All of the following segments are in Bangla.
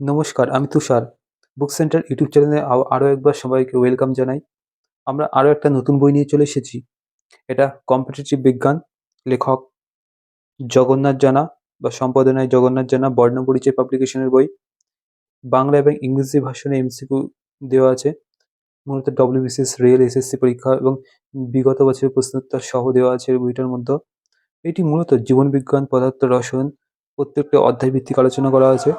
নমস্কার, আমি তুষার। বুক সেন্টার ইউটিউব চ্যানেলে আরও একবার সবাইকে ওয়েলকাম জানাই। আমরা আরও একটা নতুন বই নিয়ে চলে এসেছি। এটা কম্পিটিটিভ বিজ্ঞান, লেখক জগন্নাথ জানা বা সম্পাদনায় জগন্নাথ জানা বর্ণ পরিচয় পাবলিকেশনের বই। বাংলা এবং ইংরেজি ভাষণে এমসিকিউ দেওয়া আছে। মূলত ডব্লিউবিসিএস রিয়েল এসএসসি পরীক্ষা এবং বিগত বছরের প্রশ্নোত্তর সহ দেওয়া আছে বইটার মধ্যে। এটি মূলত জীবন বিজ্ঞান, পদার্থ রসায়ন প্রত্যেকটা অধ্যায় ভিত্তিক আলোচনা করা আছে।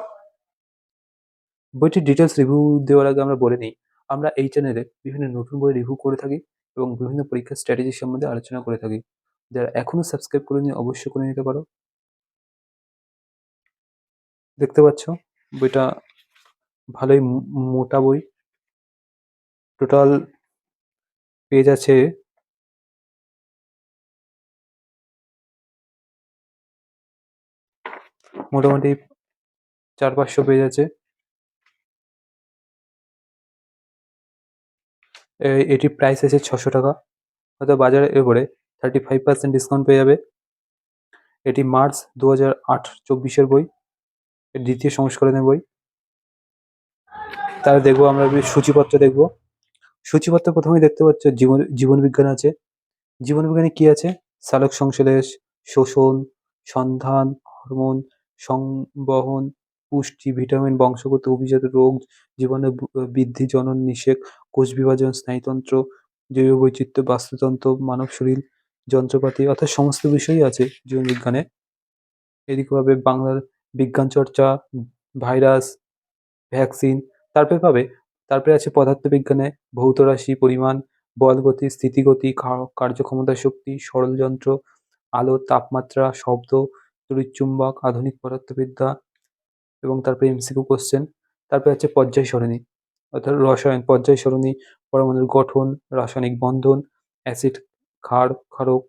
বইটির ডিটেলস রিভিউ দেওয়ার আগে আমরা বলে নিই, আমরা এই চ্যানেলে বিভিন্ন নতুন বই রিভিউ করে থাকি এবং বিভিন্ন পরীক্ষার স্ট্র্যাটেজি সম্বন্ধে আলোচনা করে থাকি। যারা এখনও সাবস্ক্রাইব করে করেনি অবশ্যই করে নিতে পারো। দেখতে পাচ্ছ, বইটা ভালোই মোটা বই। টোটাল পেজ আছে মোটামুটি চার পাঁচশো পেজ আছে। এ- এটির প্রাইস আছে ছশো টাকা। হয়তো বাজারে এরপরে থার্টি ফাইভ পার্সেন্ট ডিসকাউন্ট পেয়ে যাবে। এটি মার্চ দু হাজার আট চব্বিশের বই। এর দ্বিতীয় সংস্করণের বই। তাহলে দেখব আমরা সূচিপত্র দেখব। সূচিপত্র প্রথমেই দেখতে পাচ্ছ জীবন জীবনবিজ্ঞান আছে। জীবনবিজ্ঞানে কি আছে? সালোক সংশ্লেষ, শোষণ, সন্ধান, হরমোন, সংবহন, পুষ্টি, ভিটামিন, বংশগত অভিজাত রোগ, জীবনে বৃদ্ধি, জনন, নিষেক কোষ বিভাজন, স্নায়ুতন্ত্র, জৈব বৈচিত্র্য, বাস্তুতন্ত্র, মানব শরীর, যন্ত্রপাতি অর্থাৎ সমস্ত বিষয়ই আছে জীবন বিজ্ঞানে এদিকে পাবে বাংলার বিজ্ঞান চর্চা, ভাইরাস, ভ্যাকসিন, তারপরে পাবে। তারপরে আছে পদার্থবিজ্ঞানে ভৌত রাশি, পরিমাণ, বল গতি স্থিতিগতি কার্যক্ষমতা শক্তি সরল যন্ত্র আলো, তাপমাত্রা, শব্দ তড়িৎচুম্বক আধুনিক পদার্থবিদ্যা এবং তারপরে এমসিকিউ কোশ্চেন। তারপরে আছে পর্যায় সরণি। অর্থাৎ রসায়ন, পর্যায় সরণি, পরমাণুর গঠন, রাসায়নিক বন্ধন, অ্যাসিড, ক্ষার, ক্ষারক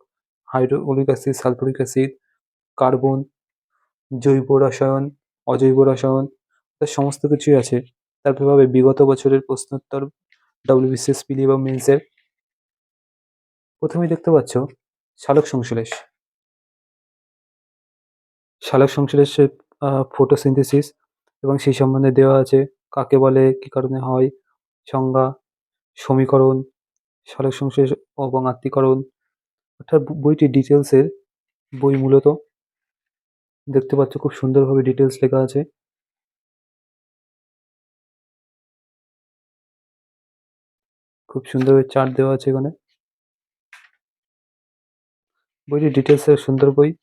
hydrochloric acid, sulphuric acid, carbon, জৈব রসায়ন, অজৈব রসায়ন তার সমস্ত কিছুই আছে। তারপরে পাবে বিগত বছরের প্রশ্নোত্তর ডব্লিউবিসিএস পিলি এবং মেন্সের। প্রথমেই দেখতে পাচ্ছ সালোক সংশ্লেষ। সালোক সংশ্লেষের ফটোসিনথেসিস এবং সেই সম্বন্ধে দেওয়া আছে কাকে বলে, কি কারণে হয়, সংজ্ঞা, সমীকরণ সালোক সংশ্লেষ এবং আত্মীকরণ। অর্থাৎ বই- বইটি ডিটেলসের বই মূলত। দেখতে পাচ্ছ খুব সুন্দরভাবে ডিটেলস লেখা আছে। খুব সুন্দরভাবে চার্ট দেওয়া আছে এখানে। বইটি ডিটেলসের সুন্দর বই।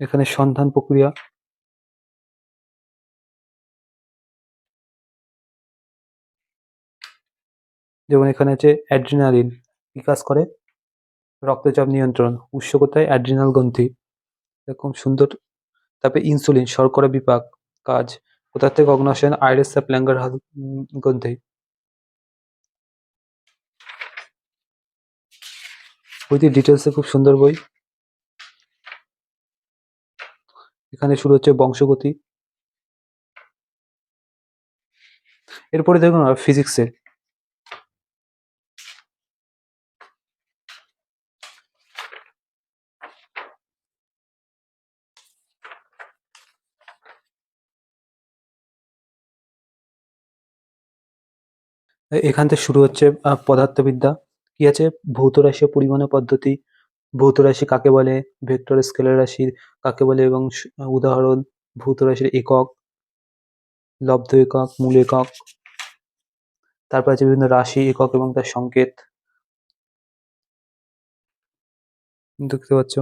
এখানে সন্ধান প্রক্রিয়া। যেমন এখানে আছে অ্যাড্রিনালিন বিকাশ করে? রক্তচাপ নিয়ন্ত্রণ, উৎস কোথায়? অ্যাড্রিনাল গ্রন্থি। এরকম সুন্দর। তারপরে ইনসুলিন শর্করা বিপাক, কাজ। কোথা থেকে অগ্নাশয়ন? আইরেস প্ল্যাঙ্গার গ্রন্থি। বইটি ডিটেলসে খুব সুন্দর বই। এখানে শুরু হচ্ছে বংশগতি। এরপরে দেখুন ফিজিক্সের এখান থেকে শুরু হচ্ছে আহ, পদার্থবিদ্যা। কি আছে? ভৌত রাশি পরিমাণ পদ্ধতি। ভৌত রাশি কাকে বলে? ভেক্টর স্কেলার রাশি কাকে বলে? এবং উদাহরণ ভৌত রাশির একক লব্ধ একক মূল একক। তারপর আছে বিভিন্ন রাশি একক এবং তার সংকেত। দেখতে পাচ্ছ?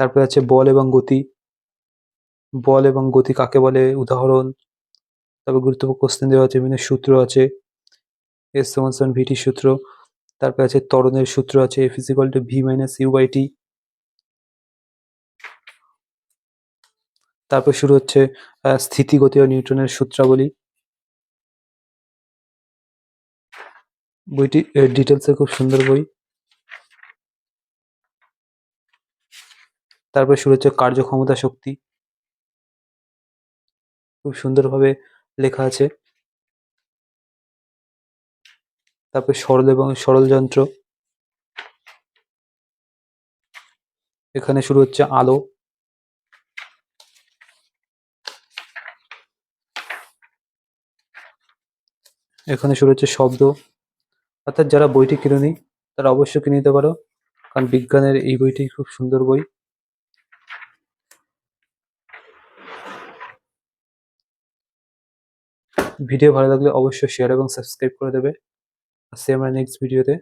তারপরে আছে বল এবং গতি। বল এবং গতি কাকে বলে? উদাহরণ তারপর গুরুত্বপূর্ণ কোশ্চেন দেওয়া আছে, বিভিন্ন সূত্র আছে এস সমান সমান ভিটি সূত্র, তারপরে আছে তরণের সূত্র আছে F equal to V minus U by T তারপর শুরু হচ্ছে স্থিতিগতি ও নিউটনের সূত্রাবলী। বইটি ডিটেলসে খুব সুন্দর বই। তারপর শুরু হচ্ছে কার্যক্ষমতা শক্তি। খুব সুন্দরভাবে লেখা আছে। তারপর সরল এবং সরল যন্ত্র। এখানে শুরু হচ্ছে আলো। এখানে শুরু হচ্ছে শব্দ। অর্থাৎ যারা বইটি কিনেনি, তারা অবশ্যই কিনে নিতে পারো। কারণ বিজ্ঞানের এই বইটি খুব সুন্দর বই। ভিডিও ভালো লাগলে অবশ্যই শেয়ার এবং সাবস্ক্রাইব করে দেবে। আসছি আমরা নেক্সট ভিডিওতে